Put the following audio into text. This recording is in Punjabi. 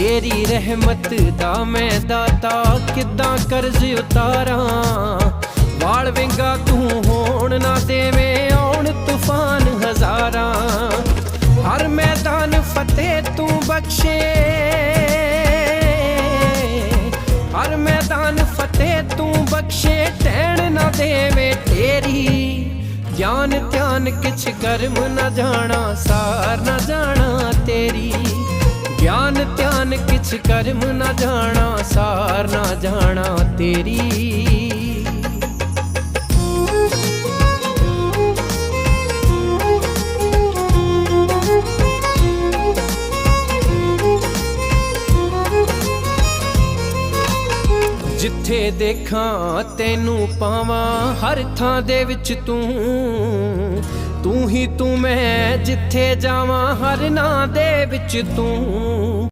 ਤੇਰੀ ਰਹਿਮਤ ਦਾ ਮੈਂ ਦਾਤਾ, ਕਿੱਦਾਂ ਕਰਜ਼ ਉਤਾਰਾਂ? ਵਾਲ ਵਿੰਗਾ ਤੂੰ ਹੋਣ ਨਾ ਦੇਵੇਂ, ਆਉਣ ਤੂਫਾਨ ਹਜ਼ਾਰਾਂ। ਹਰ ਮੈਦਾਨ ਫਤਿਹ ਤੂੰ ਬਖਸ਼ੇ। ਹਰ ਮੈਦਾਨ ਫਤਿਹ ਤੂੰ ਬਖਸ਼ੇ, ਟਹਿਣ ਨਾ ਦੇਵੇ ਤੇਰੀ। ਗਿਆਨ, ਧਿਆਨ, ਕਿਛ ਕਰਮ ਨਾ ਜਾਣਾ, ਸਾਰ ਨਾ ਜਾਣਾ ਤੇਰੀ। ਗਿਆਨ, ਧਿਆਨ ਕਿਛ ਕਰਮ ਨਾ ਜਾਣਾ, ਸਾਰ ਨਾ ਜਾਣਾ ਤੇਰੀ। ਜਿੱਥੇ ਦੇਖਾਂ, ਤੈਨੂੰ ਪਾਵਾਂ, ਹਰ ਥਾਂ ਦੇ ਵਿੱਚ ਤੂੰ। ਤੂੰ ਹੀ ਤੂੰ ਮੈਂ, ਜਿੱਥੇ ਜਾਵਾਂ, ਹਰ ਨਾਂ ਦੇ ਵਿੱਚ ਤੂੰ।